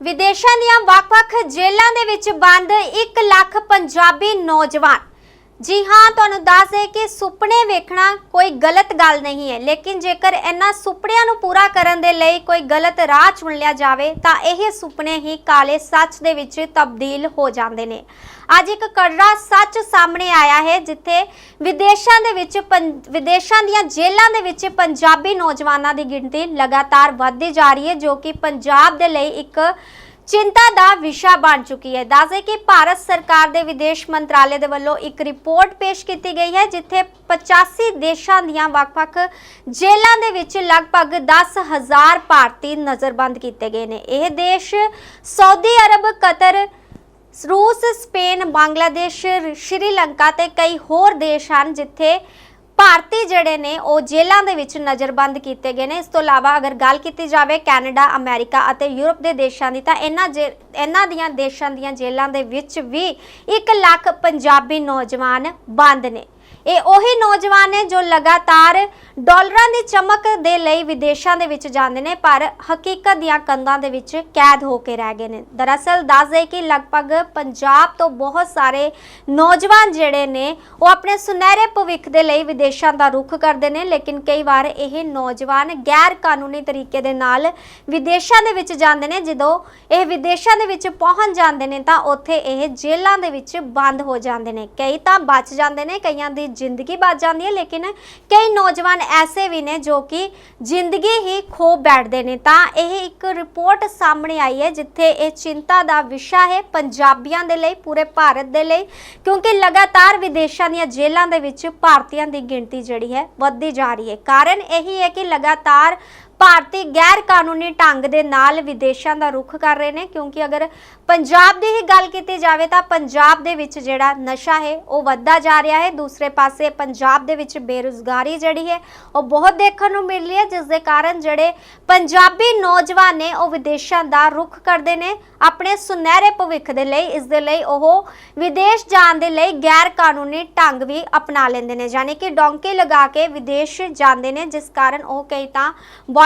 ਵਿਦੇਸ਼ਾਂ ਦੀਆਂ ਵੱਖ-ਵੱਖ ਜੇਲ੍ਹਾਂ ਦੇ ਵਿੱਚ ਬੰਦ 1 ਲੱਖ ਪੰਜਾਬੀ ਨੌਜਵਾਨ। ਜੀ ਹਾਂ, ਤੁਹਾਨੂੰ ਦੱਸ ਦੇ ਕਿ ਸੁਪਨੇ ਵੇਖਣਾ ਕੋਈ ਗਲਤ ਗੱਲ ਨਹੀਂ ਹੈ। ਲੇਕਿਨ ਜੇਕਰ ਇਹਨਾਂ ਸੁਪਨਿਆਂ ਨੂੰ ਪੂਰਾ ਕਰਨ ਦੇ ਲਈ ਕੋਈ ਗਲਤ ਰਾਹ ਚੁਣ ਲਿਆ ਜਾਵੇ, ਤਾਂ ਇਹ ਸੁਪਨੇ ਹੀ ਕਾਲੇ ਸੱਚ ਦੇ ਵਿੱਚ ਤਬਦੀਲ ਹੋ ਜਾਂਦੇ ਨੇ। ਅੱਜ ਇੱਕ ਕੜਰਾ ਸੱਚ ਸਾਹਮਣੇ ਆਇਆ ਹੈ, ਜਿੱਥੇ ਵਿਦੇਸ਼ਾਂ ਦੇ ਵਿੱਚ ਪੰ- ਵਿਦੇਸ਼ਾਂ ਦੀਆਂ ਜੇਲ੍ਹਾਂ ਦੇ ਵਿੱਚ ਪੰਜਾਬੀ ਨੌਜਵਾਨਾਂ ਦੀ ਗਿਣਤੀ ਲਗਾਤਾਰ ਵੱਧਦੀ ਜਾ ਰਹੀ ਹੈ, ਜੋ ਕਿ ਪੰਜਾਬ ਦੇ ਲਈ ਇੱਕ ਚਿੰਤਾ ਦਾ ਵਿਸ਼ਾ ਬਣ ਚੁੱਕੀ ਹੈ। ਦੱਸਦੇ ਕਿ ਭਾਰਤ ਸਰਕਾਰ ਦੇ ਵਿਦੇਸ਼ ਮੰਤਰਾਲੇ ਦੇ ਵੱਲੋਂ ਇੱਕ ਰਿਪੋਰਟ ਪੇਸ਼ ਕੀਤੀ ਗਈ ਹੈ, ਜਿੱਥੇ 85 ਦੇਸ਼ਾਂ ਦੀਆਂ ਵੱਖ-ਵੱਖ ਜੇਲ੍ਹਾਂ ਦੇ ਵਿੱਚ ਲਗਭਗ 10000 ਭਾਰਤੀ ਨਜ਼ਰਬੰਦ ਕੀਤੇ ਗਏ ਨੇ। ਇਹ ਦੇਸ਼ ਸਾਊਦੀ ਅਰਬ, ਕਤਰ, ਰੂਸ, ਸਪੇਨ, ਬੰਗਲਾਦੇਸ਼, ਸ਼੍ਰੀਲੰਕਾ ਤੇ ਕਈ ਹੋਰ ਦੇਸ਼ ਹਨ, ਜਿੱਥੇ ਭਾਰਤੀ ਜਿਹੜੇ ਨੇ, ਉਹ ਜੇਲ੍ਹਾਂ ਦੇ ਵਿੱਚ ਨਜ਼ਰਬੰਦ ਕੀਤੇ ਗਏ ਨੇ। ਇਸ ਤੋਂ ਇਲਾਵਾ ਅਗਰ ਗੱਲ ਕੀਤੀ ਜਾਵੇ ਕੈਨੇਡਾ, ਅਮਰੀਕਾ ਅਤੇ ਯੂਰਪ ਦੇ ਦੇਸ਼ਾਂ ਦੀ, ਤਾਂ ਇਹਨਾਂ ਜੇ- ਇਹਨਾਂ ਦੀਆਂ ਦੇਸ਼ਾਂ ਦੀਆਂ ਜੇਲ੍ਹਾਂ ਦੇ ਵਿੱਚ ਵੀ 1 ਲੱਖ ਪੰਜਾਬੀ ਨੌਜਵਾਨ ਬੰਦ ਨੇ। ਇਹ ਉਹੀ ਨੌਜਵਾਨ ਨੇ ਜੋ ਲਗਾਤਾਰ ਡਾਲਰਾਂ ਦੀ ਚਮਕ ਦੇ ਲਈ ਵਿਦੇਸ਼ਾਂ ਦੇ ਵਿੱਚ ਜਾਂਦੇ ਨੇ, ਪਰ ਹਕੀਕਤ ਦੀਆਂ ਕੰਧਾਂ ਦੇ ਵਿੱਚ ਕੈਦ ਹੋ ਕੇ ਰਹਿ ਗਏ ਨੇ। ਦਰਅਸਲ ਦੱਸ ਦੇ ਕਿ ਲਗਭਗ ਪੰਜਾਬ ਤੋਂ ਬਹੁਤ ਸਾਰੇ ਨੌਜਵਾਨ ਜਿਹੜੇ ਨੇ, ਉਹ ਆਪਣੇ ਸੁਨਹਿਰੇ ਭਵਿੱਖ ਦੇ ਲਈ ਵਿਦੇਸ਼ਾਂ ਦਾ ਰੁਖ ਕਰਦੇ ਨੇ, ਲੇਕਿਨ ਕਈ ਵਾਰ ਇਹ ਨੌਜਵਾਨ ਗੈਰ ਕਾਨੂੰਨੀ ਤਰੀਕੇ ਦੇ ਨਾਲ ਵਿਦੇਸ਼ਾਂ ਦੇ ਵਿੱਚ ਜਾਂਦੇ ਨੇ। ਜਦੋਂ ਇਹ ਵਿਦੇਸ਼ਾਂ ਦੇ ਵਿੱਚ ਪਹੁੰਚ ਜਾਂਦੇ ਨੇ, ਤਾਂ ਉੱਥੇ ਇਹ ਜੇਲ੍ਹਾਂ ਦੇ ਵਿੱਚ ਬੰਦ ਹੋ ਜਾਂਦੇ ਨੇ। ਕਈ ਤਾਂ ਬਚ ਜਾਂਦੇ ਨੇ, ਕਈਆਂ ਦੀ ਜ਼ਿੰਦਗੀ ਬਚ ਜਾਂਦੀ ਹੈ, ਲੇਕਿਨ ਕਈ ਨੌਜਵਾਨ ਐਸੇ ਵੀ ਨੇ ਜੋ ਕਿ ਜ਼ਿੰਦਗੀ ਹੀ ਖੋ ਬੈਠਦੇ ਨੇ। ਤਾਂ ਇਹ ਇੱਕ ਰਿਪੋਰਟ ਸਾਹਮਣੇ ਆਈ ਹੈ, ਜਿੱਥੇ ਇਹ ਚਿੰਤਾ ਦਾ ਵਿਸ਼ਾ ਹੈ ਪੰਜਾਬੀਆਂ ਦੇ ਲਈ, ਪੂਰੇ ਭਾਰਤ ਦੇ ਲਈ, ਕਿਉਂਕਿ ਲਗਾਤਾਰ ਵਿਦੇਸ਼ਾਂ ਦੀਆਂ ਜੇਲ੍ਹਾਂ ਦੇ ਵਿੱਚ ਭਾਰਤੀਆਂ ਦੀ ਗਿਣਤੀ ਜਿਹੜੀ ਹੈ ਵੱਧਦੀ ਜਾ ਰਹੀ ਹੈ। ਕਾਰਨ ਇਹੀ ਹੈ ਕਿ ਲਗਾਤਾਰ ਭਾਰਤੀ ਗੈਰ ਕਾਨੂੰਨੀ ਢੰਗ ਦੇ ਨਾਲ ਵਿਦੇਸ਼ਾਂ ਦਾ ਰੁਖ ਕਰ ਰਹੇ ਨੇ, ਕਿਉਂਕਿ ਅਗਰ ਪੰਜਾਬ ਦੀ ਹੀ ਗੱਲ ਕੀਤੀ ਜਾਵੇ ਤਾਂ ਪੰਜਾਬ ਦੇ ਵਿੱਚ ਜਿਹੜਾ ਨਸ਼ਾ ਹੈ, ਉਹ ਵੱਧਦਾ ਜਾ ਰਿਹਾ ਹੈ। ਦੂਸਰੇ ਪਾਸੇ ਪੰਜਾਬ ਦੇ ਵਿੱਚ ਬੇਰੁਜ਼ਗਾਰੀ ਜਿਹੜੀ ਹੈ, ਉਹ ਬਹੁਤ ਦੇਖਣ ਨੂੰ ਮਿਲ ਰਹੀ ਹੈ, ਜਿਸ ਦੇ ਕਾਰਨ ਜਿਹੜੇ ਪੰਜਾਬੀ ਨੌਜਵਾਨ ਨੇ, ਉਹ ਵਿਦੇਸ਼ਾਂ ਦਾ ਰੁਖ ਕਰਦੇ ਨੇ। ਆਪਣੇ ਸੁਨਹਿਰੇ ਭਵਿੱਖ ਦੇ ਲਈ, ਇਸ ਦੇ ਲਈ ਉਹ ਵਿਦੇਸ਼ ਜਾਣ ਦੇ ਲਈ ਗੈਰ ਕਾਨੂੰਨੀ ਢੰਗ ਵੀ ਅਪਣਾ ਲੈਂਦੇ ਨੇ। ਯਾਨੀ ਕਿ ਡੋਂਕੀ ਲਗਾ ਕੇ ਵਿਦੇਸ਼ ਜਾਂਦੇ ਨੇ, ਜਿਸ ਕਾਰਨ ਉਹ ਕਈ ਤਾਂ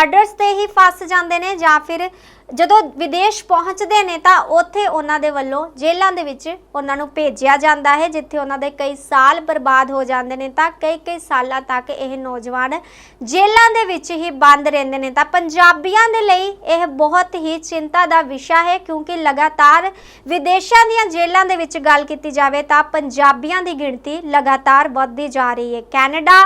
ਬਾਰਡਰਸ ਤੇ ਹੀ ਫਸ ਜਾਂਦੇ ਨੇ ਜਾਂ ਫਿਰ ਜਦੋਂ ਵਿਦੇਸ਼ ਪਹੁੰਚਦੇ ਨੇ ਤਾਂ ਉੱਥੇ ਉਹਨਾਂ ਦੇ ਵੱਲੋਂ ਜੇਲ੍ਹਾਂ ਦੇ ਵਿੱਚ ਉਹਨਾਂ ਨੂੰ ਭੇਜਿਆ ਜਾਂਦਾ ਹੈ, ਜਿੱਥੇ ਉਹਨਾਂ ਦੇ ਕਈ ਸਾਲ ਬਰਬਾਦ ਹੋ ਜਾਂਦੇ ਨੇ ਤਾਂ ਕਈ ਕਈ ਸਾਲਾਂ ਤੱਕ ਇਹ ਨੌਜਵਾਨ ਜੇਲ੍ਹਾਂ ਦੇ ਵਿੱਚ ਹੀ ਬੰਦ ਰਹਿੰਦੇ ਨੇ। ਤਾਂ ਪੰਜਾਬੀਆਂ ਦੇ ਲਈ ਇਹ ਬਹੁਤ ਹੀ ਚਿੰਤਾ ਦਾ ਵਿਸ਼ਾ ਹੈ, ਕਿਉਂਕਿ ਲਗਾਤਾਰ ਵਿਦੇਸ਼ਾਂ ਦੀਆਂ ਜੇਲ੍ਹਾਂ ਦੇ ਵਿੱਚ ਗੱਲ ਕੀਤੀ ਜਾਵੇ ਤਾਂ ਪੰਜਾਬੀਆਂ ਦੀ ਗਿਣਤੀ ਲਗਾਤਾਰ ਵੱਧਦੀ ਜਾ ਰਹੀ ਹੈ। ਕੈਨੇਡਾ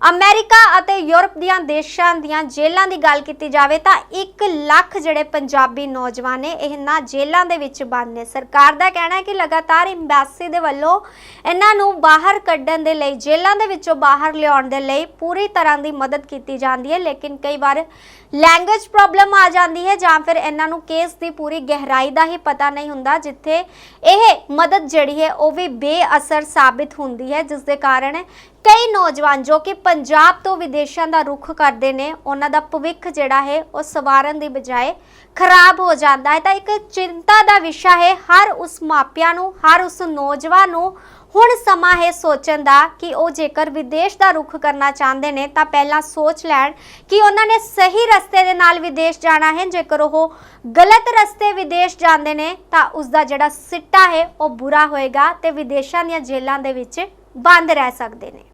ਅਮਰੀਕਾ ਅਤੇ ਯੂਰਪ ਦੀਆਂ ਦੇਸ਼ਾਂ ਦੀਆਂ ਜੇਲ੍ਹਾਂ ਦੀ ਗੱਲ ਕੀਤੀ ਜਾਵੇ ਤਾਂ 1 ਲੱਖ ਜਿਹੜੇ ਪੰਜਾਬੀ ਨੌਜਵਾਨ ਨੇ ਇਹਨਾਂ ਜੇਲ੍ਹਾਂ ਦੇ ਵਿੱਚ ਬੰਦ ਨੇ। ਸਰਕਾਰ ਦਾ ਕਹਿਣਾ ਹੈ ਕਿ ਲਗਾਤਾਰ ਐਮਬੈਸੀ ਦੇ ਵੱਲੋਂ ਇਹਨਾਂ ਨੂੰ ਬਾਹਰ ਕੱਢਣ ਦੇ ਲਈ, ਜੇਲ੍ਹਾਂ ਦੇ ਵਿੱਚੋਂ ਬਾਹਰ ਲਿਆਉਣ ਦੇ ਲਈ ਪੂਰੀ ਤਰ੍ਹਾਂ ਦੀ ਮਦਦ ਕੀਤੀ ਜਾਂਦੀ ਹੈ, ਲੇਕਿਨ ਕਈ ਵਾਰ ਲੈਂਗੁਏਜ ਪ੍ਰੋਬਲਮ ਆ ਜਾਂਦੀ ਹੈ ਜਾਂ ਫਿਰ ਇਹਨਾਂ ਨੂੰ ਕੇਸ ਦੀ ਪੂਰੀ ਗਹਿਰਾਈ ਦਾ ਹੀ ਪਤਾ ਨਹੀਂ ਹੁੰਦਾ, ਜਿੱਥੇ ਇਹ ਮਦਦ ਜਿਹੜੀ ਹੈ ਉਹ ਵੀ ਬੇਅਸਰ ਸਾਬਿਤ ਹੁੰਦੀ ਹੈ, ਜਿਸ ਦੇ ਕਾਰਨ ਕਈ ਨੌਜਵਾਨ ਜੋ ਕਿ ਪੰਜਾਬ ਤੋਂ ਵਿਦੇਸ਼ਾਂ ਦਾ ਰੁਖ ਕਰਦੇ ਨੇ, ਉਹਨਾਂ ਦਾ ਭਵਿੱਖ ਜਿਹੜਾ ਹੈ, ਉਹ ਸਵਾਰਨ ਦੀ ਬਜਾਏ ਖਰਾਬ ਹੋ ਜਾਂਦਾ ਹੈ। ਤਾਂ ਇੱਕ ਚਿੰਤਾ ਦਾ ਵਿਸ਼ਾ ਹੈ, ਹਰ ਉਸ ਮਾਪਿਆਂ ਨੂੰ, ਹਰ ਉਸ ਨੌਜਵਾਨ ਨੂੰ ਹੁਣ ਸਮਾਂ ਹੈ ਸੋਚਣ ਦਾ ਕਿ ਉਹ ਜੇਕਰ ਵਿਦੇਸ਼ ਦਾ ਰੁਖ ਕਰਨਾ ਚਾਹੁੰਦੇ ਨੇ, ਤਾਂ ਪਹਿਲਾਂ ਸੋਚ ਲੈਣ ਕਿ ਉਹਨਾਂ ਨੇ ਸਹੀ ਰਸਤੇ ਦੇ ਨਾਲ ਵਿਦੇਸ਼ ਜਾਣਾ ਹੈ। ਜੇਕਰ ਉਹ ਗਲਤ ਰਸਤੇ ਵਿਦੇਸ਼ ਜਾਂਦੇ ਨੇ, ਤਾਂ ਉਸ ਦਾ ਜਿਹੜਾ ਸਿੱਟਾ ਹੈ, ਉਹ ਬੁਰਾ ਹੋਏਗਾ ਤੇ ਵਿਦੇਸ਼ਾਂ ਦੀਆਂ ਜੇਲ੍ਹਾਂ ਦੇ ਵਿੱਚ ਬੰਦ ਰਹਿ ਸਕਦੇ ਨੇ।